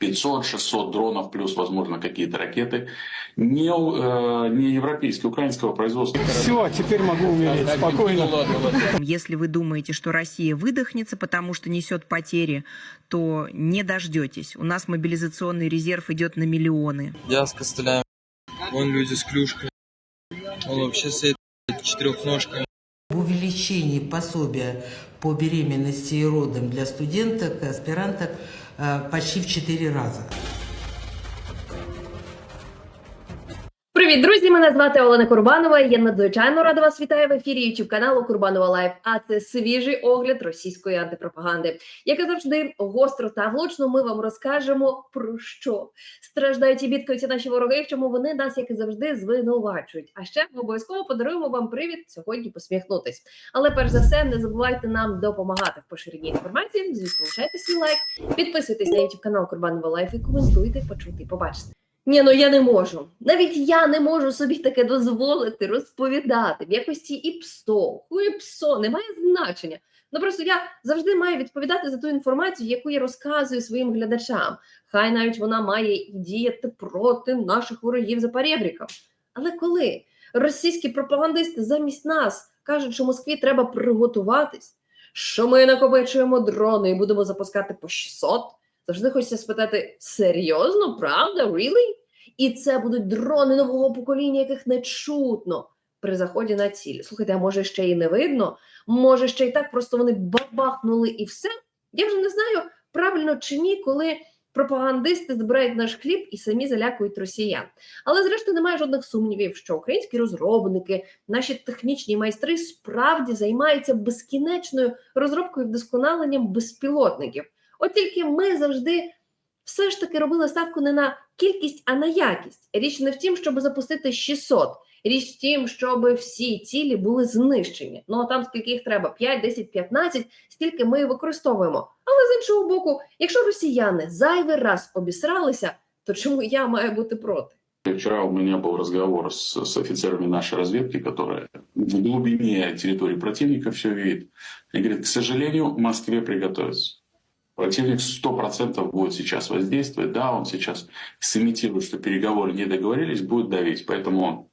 500-600 дронов, плюс, возможно, какие-то ракеты. Не, э, не европейские, украинского производства. Все, теперь могу умереть спокойно. Если вы думаете, что Россия выдохнется, потому что несет потери, то не дождетесь. У нас мобилизационный резерв идет на миллионы. Я с костылями. Вон люди с клюшкой. Он вообще стоит четырехножками. В увеличении пособия по беременности и родам для студенток и аспиранток почти в 4 раза. Привіт, друзі! Мене звати Олена Курбанова. Я надзвичайно рада вас вітаю в ефірі YouTube каналу Курбанова Лайв. А це свіжий огляд російської антипропаганди. Як і завжди, гостро та влучно ми вам розкажемо про що страждають і бідкаються наші вороги, в чому вони нас, як і завжди, звинувачують. А ще ми обов'язково подаруємо вам привід сьогодні посміхнутись. Але перш за все, не забувайте нам допомагати в поширенні інформації. Звісно, лишайте свій лайк, підписуйтесь на YouTube канал Курбанова Лайф і коментуйте, почути і побачити. Ні, ну я не можу. Навіть я не можу собі таке дозволити розповідати в якості і псо, хуй псо, немає значення. Ну просто я завжди маю відповідати за ту інформацію, яку я розказую своїм глядачам. Хай навіть вона має діяти проти наших ворогів за перебріком. Але коли російські пропагандисти замість нас кажуть, що Москві треба приготуватись, що ми накопичуємо дрони і будемо запускати по 600, завжди хочеться спитати: серйозно, правда, really? І це будуть дрони нового покоління, яких не чутно при заході на ціль. Слухайте, а може ще й не видно? Може, ще й так просто вони бабахнули і все? Я вже не знаю, правильно чи ні, коли пропагандисти збирають наш хліб і самі залякують росіян. Але зрештою немає жодних сумнівів, що українські розробники, наші технічні майстри справді займаються безкінечною розробкою і вдосконаленням безпілотників. От тільки ми завжди все ж таки робили ставку не на кількість, а на якість. Річ не в тім, щоб запустити 600. Річ в тім, щоб всі цілі були знищені. Ну а там скільки їх треба: 5, 10, 15, стільки ми використовуємо. Але з іншого боку, якщо росіяни зайвий раз обісралися, то чому я маю бути проти? Вчера у меня был разговор с, с офицерами нашей разведки, которые в глубине территории противника все видят. И говорят, к сожалению, Москве приготовиться. Противник 100% будет сейчас воздействовать. Да, он сейчас сымитирует, что переговоры не договорились, будет давить. Поэтому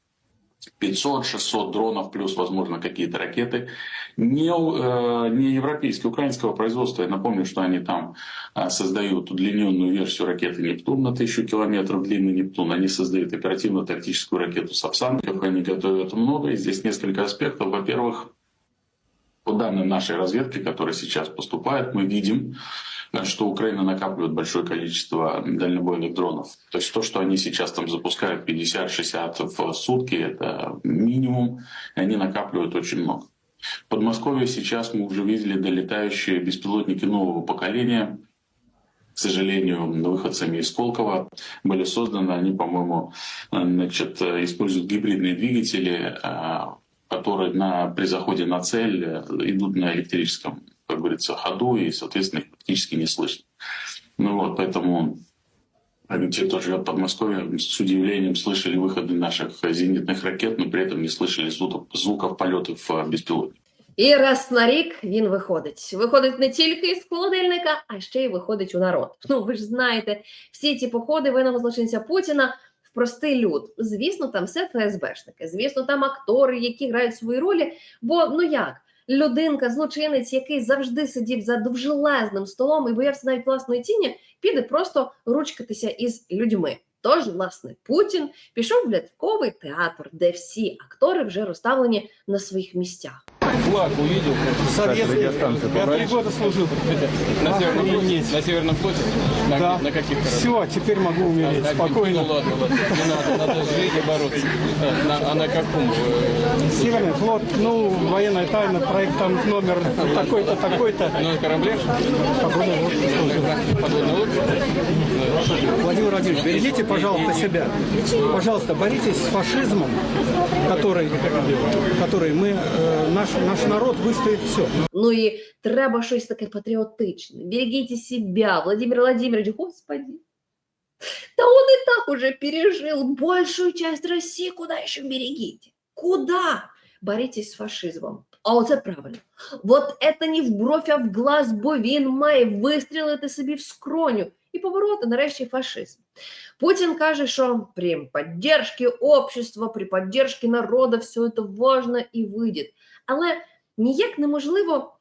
500-600 дронов, плюс, возможно, какие-то ракеты. Не, э, не европейские, украинского производства. Я напомню, что они там э, создают удлиненную версию ракеты «Нептун» на тысячу километров, длинный «Нептун». Они создают оперативно-тактическую ракету «Сапсан». Они готовят много. И здесь несколько аспектов. Во-первых, по данным нашей разведки, которая сейчас поступает, мы видим, э, что Украина накапливает большое количество дальнобойных дронов. То есть то, что они сейчас там запускают 50-60 в сутки, это минимум, и они накапливают очень много. В Подмосковье сейчас мы уже видели долетающие беспилотники нового поколения. К сожалению, выходцами из Сколково были созданы, они, по-моему, э, значит, э, используют гибридные двигатели, э, которые на, при заходе на цель э, идут на электрическом, как говорится, ходу, и, соответственно, их практически не слышно. Ну вот, поэтому э, те, кто живет в Подмосковье, с удивлением слышали выходы наших зенитных ракет, но при этом не слышали звуков, звуков полетов э, беспилотников. І раз на рік він виходить. Виходить не тільки з холодильника, а ще й виходить у народ. Ну ви ж знаєте, всі ці походи винного злочинця Путіна в простий люд. Звісно, там все ФСБшники, звісно, там актори, які грають свої ролі. Бо ну як? Людинка, злочинець, який завжди сидів за довжелезним столом і боявся навіть власної тіні, піде просто ручкатися із людьми. Тож, власне, Путін пішов в ляльковий театр, де всі актори вже розставлені на своїх місцях. Флаг увидел. Советский. Я три года служил. На Северном флоте? Охренеть. На Северном флоте? На, Да. на каких кораблях? Все, теперь могу умереть А, спокойно. Ну ладно, ладно. Не надо, надо жить и бороться. А, на- а на каком? э, Северный флот, ну, военная тайна, проект там номер такой-то, такой-то. На корабле? Погода, вот, служил. Подводной лодке? Владимир Владимирович, берегите, пожалуйста, себя. Пожалуйста, боритесь с фашизмом, который, который мы, э, наш, наш народ выстоит все. Ну і треба щось таке патріотичне. Берегите себя, Владимир Владимирович, господи. Да он и так уже пережил большую часть России, куда еще берегите? Куда? Боритесь с фашизмом. А оце правильно. От це не в бровь, а в глаз, бо він має вистрілити собі в скроню і побороти нарешті фашизм. Путін каже, що при підтримці общества, при підтримці народу все це важно і вийде. Але ніяк неможливо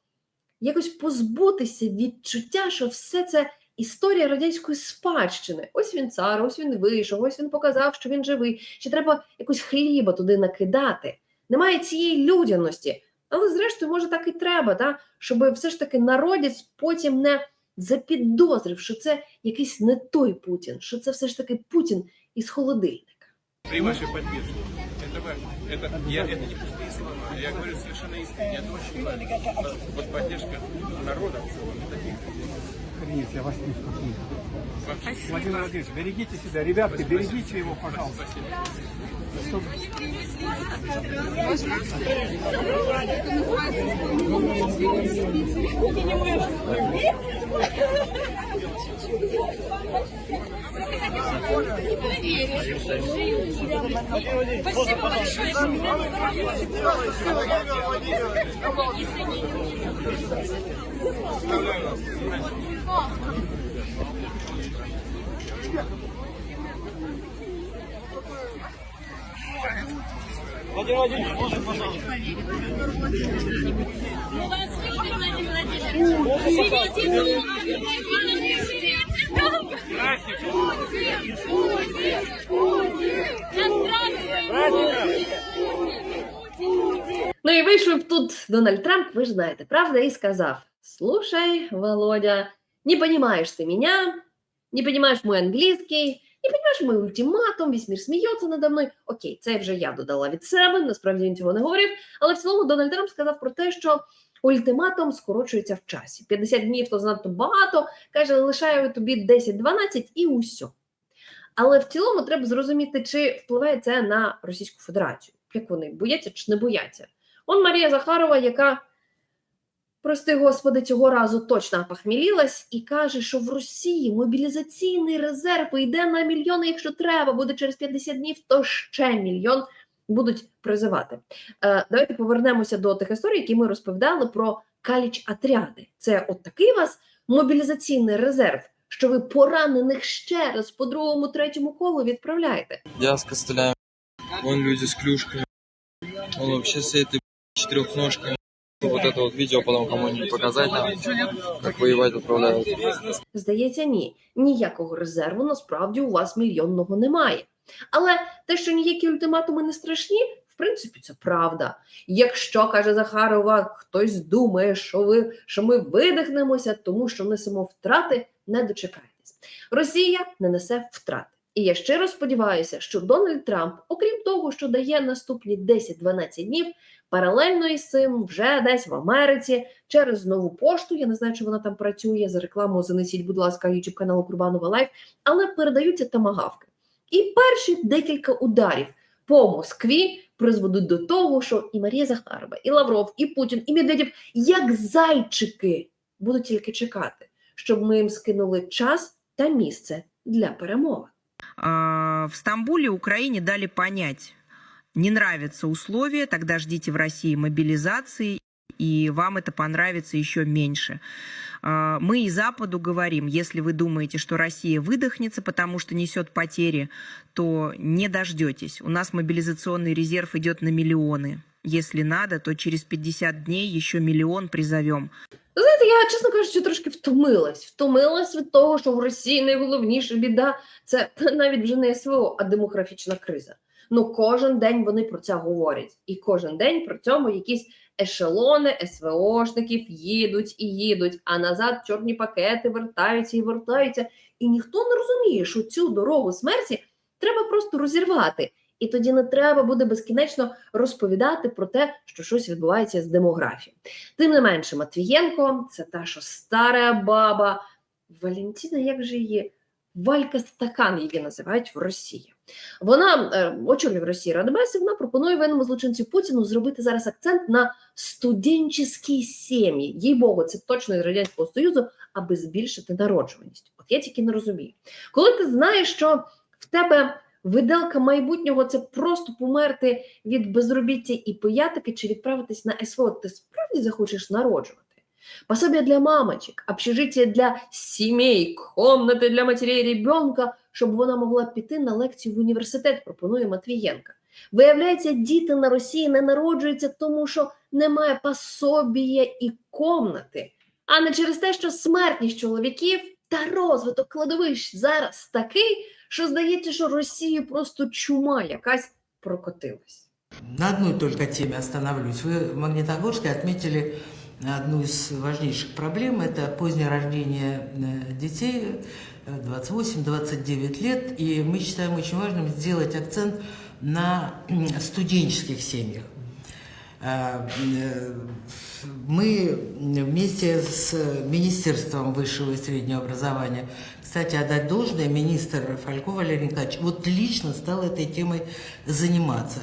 якось позбутися відчуття, що все це історія радянської спадщини. Ось він цар, ось він вийшов, ось він показав, що він живий. Ще треба якось хліба туди накидати. Немає цієї людяності. Але зрештою, може, так і треба, та? щоб все ж таки народець потім не запідозрив, що це якийсь не той Путін, що це все ж таки Путін із холодильника. при вашей поддержке. Это я, это не пустые слова. Я говорю совершенно искренне. Это очень важно. Вот поддержка народа в целом. Это Охренеть, я вас не успокою. Владимир Владимирович, берегите себя. Ребятки, берегите его, пожалуйста. Спасибо большое. Поздравляю вас. Ну і вийшов тут Дональд Трамп, ви ж знаєте, правда, і сказав: Слушай, Володя, не понимаешь ты меня, не понимаешь мой англійський, не понимаешь мой ультиматум, весь мір сміється надо мною. Окей, це вже я додала від себе, насправді він цього не говорив. Але в цілому Дональд Трамп сказав про те, що ультиматум скорочується в часі. 50 днів то занадто багато, каже, лишаю тобі 10-12 і усьо. Але в цілому треба зрозуміти, чи впливає це на Російську Федерацію. Як вони бояться чи не бояться? Он Марія Захарова, яка, прости господи, цього разу точно похмілілась і каже, що в Росії мобілізаційний резерв йде на мільйони, якщо треба, буде через 50 днів, то ще мільйон будуть призивати. Е, давайте повернемося до тих історій, які ми розповідали про каліч-отряди. Це от такий у вас мобілізаційний резерв, що ви поранених ще раз по другому, третьому колу відправляєте. Я с костылями. Вон люди с клюшками. Он вообще с этой четырехножкой. Вот это вот видео потом кому-нибудь показать нам, как воевать отправляют. Здається, ні. Ніякого резерву насправді у вас мільйонного немає. Але те, що ніякі ультиматуми не страшні, в принципі, це правда. Якщо каже Захарова, хтось думає, що ви що ми видихнемося, тому що несемо втрати, не дочекайтесь. Росія не несе втрати. І я щиро сподіваюся, що Дональд Трамп, окрім того, що дає наступні 10-12 днів, паралельно із цим вже десь в Америці через нову пошту. Я не знаю, чи вона там працює. За рекламу занесіть, будь ласка, YouTube каналу Курбанова Лайф, але передаються тамагавки. І перші декілька ударів по Москві призведуть до того, що і Марія Захарова, і Лавров, і Путін, і Медведєв, як зайчики, будуть тільки чекати, щоб ми їм скинули час та місце для перемови. А, В Стамбуле Украине дали понять, не нравятся условия, тогда ждите в России мобилизации, и вам это понравится еще меньше. А, Мы и Западу говорим, если вы думаете, что Россия выдохнется, потому что несет потери, то не дождетесь. У нас мобилизационный резерв идет на миллионы. Если надо, то через 50 дней еще миллион призовем. Знаєте, я, чесно кажучи, трошки втомилась. Втомилась від того, що в Росії найголовніша біда це навіть вже не СВО, а демографічна криза. Ну, кожен день вони про це говорять. І кожен день при цьому якісь ешелони СВОшників їдуть і їдуть, а назад чорні пакети вертаються і вертаються. І ніхто не розуміє, що цю дорогу смерті треба просто розірвати. І тоді не треба буде безкінечно розповідати про те, що щось відбувається з демографією. Тим не менше, Матвієнко це та, що стара баба. Валентина, як же її? Валька Стакан її називають в Росії. Вона е, очолює в Росії Радбес, і вона пропонує воєнному злочинцю Путіну зробити зараз акцент на студентські сім'ї. Їй Богу, це точно із Радянського Союзу, аби збільшити народжуваність. От я тільки не розумію. Коли ти знаєш, що в тебе Виделка майбутнього це просто померти від безробіття і пиятики чи відправитись на СВО. Ти справді захочеш народжувати? Пособие для мамочек, общежитие для сімей, комнати для матерей ребенка, щоб вона могла піти на лекцію в університет, пропонує Матвієнка. Виявляється, діти на Росії не народжуються, тому що немає пособія і комнати, а не через те, що смертність чоловіків та розвиток кладовищ зараз такий, що здається, що Росію просто чума якась прокотилась. На одной только теме остановлюсь. Вы в Магнитогорске отметили одну из важнейших проблем. Это позднее рождение э, детей, э, 28-29 лет. И мы считаем очень важным сделать акцент на м, студенческих семьях. Э, э, Мы вместе с Министерством высшего и среднего образования, кстати, отдать должное, министр Фалько Валерий Николаевич вот лично стал этой темой заниматься.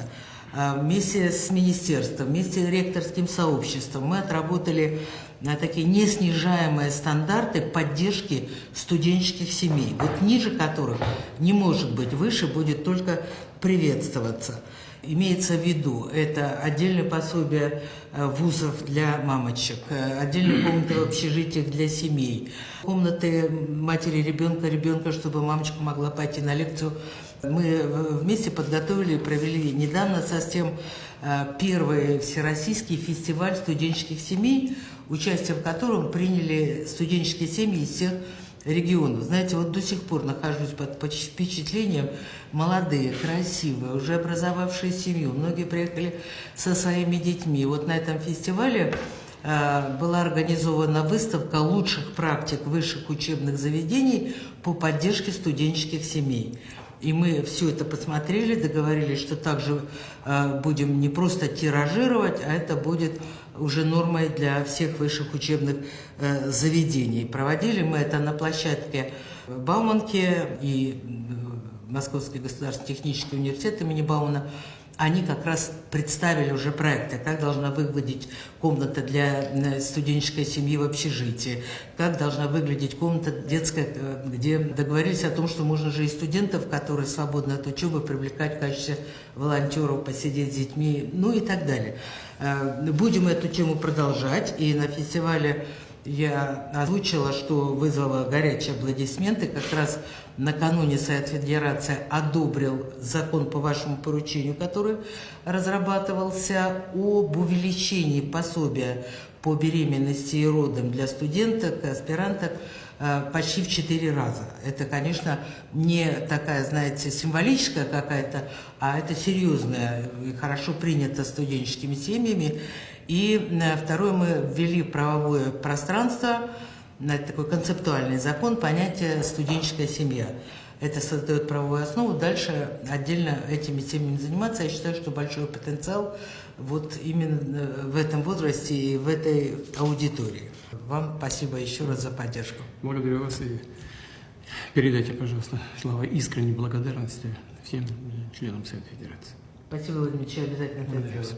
А Вместе с министерством, вместе с ректорским сообществом мы отработали на такие неснижаемые стандарты поддержки студенческих семей, вот ниже которых не может быть, выше будет только приветствоваться. Имеется в виду, это отдельное пособие э, вузов для мамочек, э, отдельные комнаты в общежитиях для семей, комнаты матери ребенка, ребенка, чтобы мамочка могла пойти на лекцию. Мы э, вместе подготовили и провели недавно совсем первый всероссийский фестиваль студенческих семей, участие в котором приняли студенческие семьи из всех регионов. Знаете, вот до сих пор нахожусь под впечатлением. Молодые, красивые, уже образовавшие семью. Многие приехали со своими детьми. Вот на этом фестивале э, была организована выставка лучших практик высших учебных заведений по поддержке студенческих семей. И мы все это посмотрели, договорились, что также э, будем не просто тиражировать, а это будет уже нормой для всех высших учебных э, заведений. Проводили мы это на площадке Бауманки и э, Московский государственный технический университет имени Баумана. Они как раз представили уже проекты, как должна выглядеть комната для э, студенческой семьи в общежитии, как должна выглядеть комната детская, э, где договорились о том, что можно же и студентов, которые свободны от учебы, привлекать в качестве волонтеров, посидеть с детьми, ну и так далее. Э, Будем эту тему продолжать, и на фестивале я озвучила, что вызвало горячие аплодисменты. Как раз накануне Совет Федерации одобрил закон по вашему поручению, который разрабатывался об увеличении пособия по беременности и родам для студенток, аспиранток э, почти в четыре раза. Это, конечно, не такая, знаете, символическая какая-то, а это серьезная хорошо принято студенческими семьями. И э, второе, мы ввели в правовое пространство, на такой концептуальный закон, понятие «студенческая семья». Это создает правовую основу. Дальше отдельно этими темами заниматься. Я считаю, что большой потенциал вот именно в этом возрасте и в этой аудитории. Вам спасибо еще раз за поддержку. Благодарю вас и передайте, пожалуйста, слова искренней благодарности всем э, членам Совета Федерации. Спасибо, Владимир Ильич, обязательно Благодарю вас.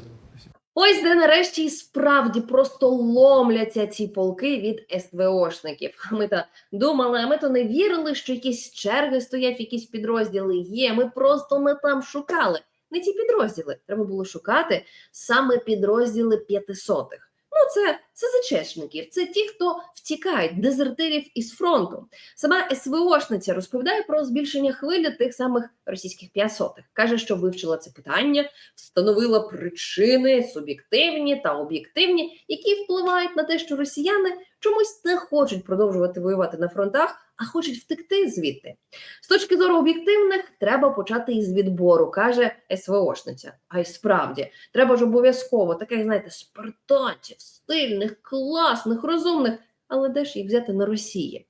Ось де нарешті і справді просто ломляться ці полки від СВОшників. Ми то думали, а ми то не вірили, що якісь черги стоять, якісь підрозділи є. Ми просто не там шукали. Не ті підрозділи. Треба було шукати саме підрозділи п'ятисотих. Ну, це СЗЧшників, це ті, хто втікають, дезертирів із фронту. Сама СВОшниця розповідає про збільшення хвилі тих самих російських п'ясотих. Каже, що вивчила це питання, встановила причини суб'єктивні та об'єктивні, які впливають на те, що росіяни чомусь не хочуть продовжувати воювати на фронтах, а хочуть втекти звідти. З точки зору об'єктивних, треба почати із відбору, каже СВОшниця. А й справді, треба ж обов'язково таких, знаєте, спартанців, стильних, класних, розумних, але де ж їх взяти на Росії?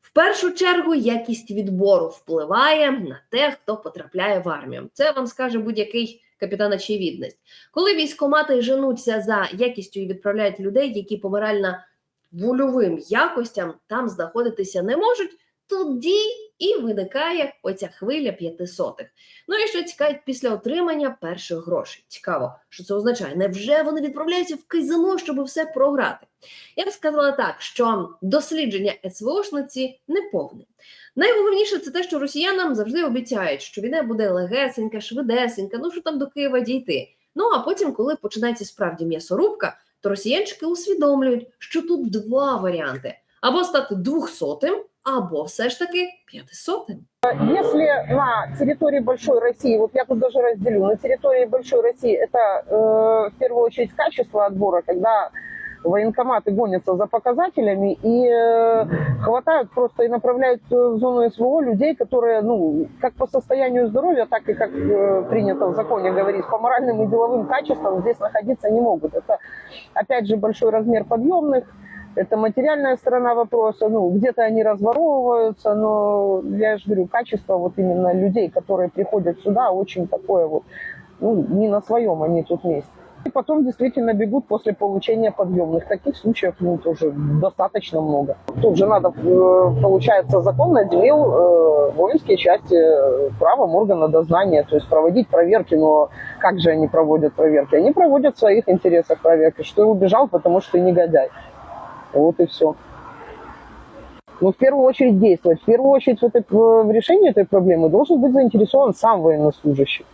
В першу чергу якість відбору впливає на те, хто потрапляє в армію. Це вам скаже будь-який капітан очевидність. Коли військомати женуться за якістю і відправляють людей, які по морально вольовим якостям там знаходитися не можуть, тоді і виникає оця хвиля п'ятисотих. Ну і що цікавить після отримання перших грошей. Цікаво, що це означає. Невже вони відправляються в казино, щоб все програти? Я б сказала так, що дослідження СВОшниці не повне. Найголовніше це те, що росіянам завжди обіцяють, що війна буде легесенька, швидесенька, ну що там до Києва дійти. Ну а потім, коли починається справді м'ясорубка, то росіянчики усвідомлюють, що тут два варіанти: або стати двохсотим, або все ж таки п'ятисотим. Если на территории большой России, вот я тут даже разделю, на территории большой России это э, в первую очередь качество отбора, когда военкоматы гонятся за показателями и э, хватают просто и направляют в зону СВО людей, которые, ну, как по состоянию здоровья, так и, как э, принято в законе говорить, по моральным и деловым качествам здесь находиться не могут. Это, опять же, большой размер подъемных, это материальная сторона вопроса. Ну, где-то они разворовываются, но я же говорю, качество вот именно людей, которые приходят сюда, очень такое вот, ну, не на своем они тут месте. И потом действительно бегут после получения подъемных. Таких случаев ну, тоже достаточно много. Тут же надо, э, получается, закон наделил э, воинские части э, правом органа дознания, то есть проводить проверки. Но как же они проводят проверки? Они проводят в своих интересах проверки, что убежал, потому что негодяй. Вот и все. Но в первую очередь действовать. В первую очередь в, этой, в решении этой проблемы должен быть заинтересован сам военнослужащий.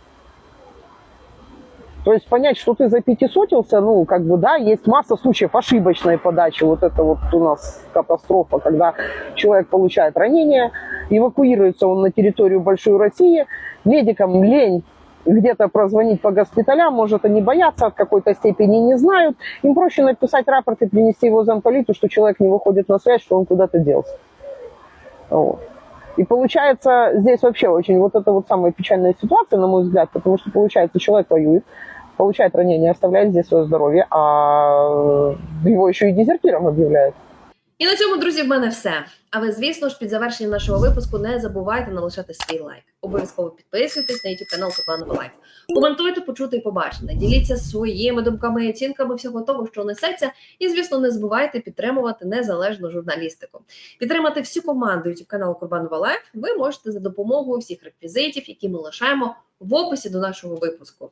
То есть понять, что ты запятисотился, ну, как бы, да, есть масса случаев ошибочной подачи. Вот это вот у нас катастрофа, когда человек получает ранение, эвакуируется он на территорию Большой России, медикам лень где-то прозвонить по госпиталям, может, они боятся, от какой-то степени не знают. Им проще написать рапорт и принести его замполиту, что человек не выходит на связь, что он куда-то делся. Вот. И получается здесь вообще очень вот это вот самая печальная ситуация, на мой взгляд, потому что получается человек воюет, получает ранение, оставляет здесь свое здоровье, а его еще и дезертиром объявляют. І на цьому, друзі, в мене все. А ви, звісно ж, під завершення нашого випуску не забувайте налишати свій лайк. Обов'язково підписуйтесь на YouTube канал Курбанова Лайф. Коментуйте, почути і побачене. Діліться своїми думками і оцінками всього того, що несеться. І, звісно, не забувайте підтримувати незалежну журналістику. Підтримати всю команду YouTube каналу Курбанова Лайф ви можете за допомогою всіх реквізитів, які ми лишаємо в описі до нашого випуску.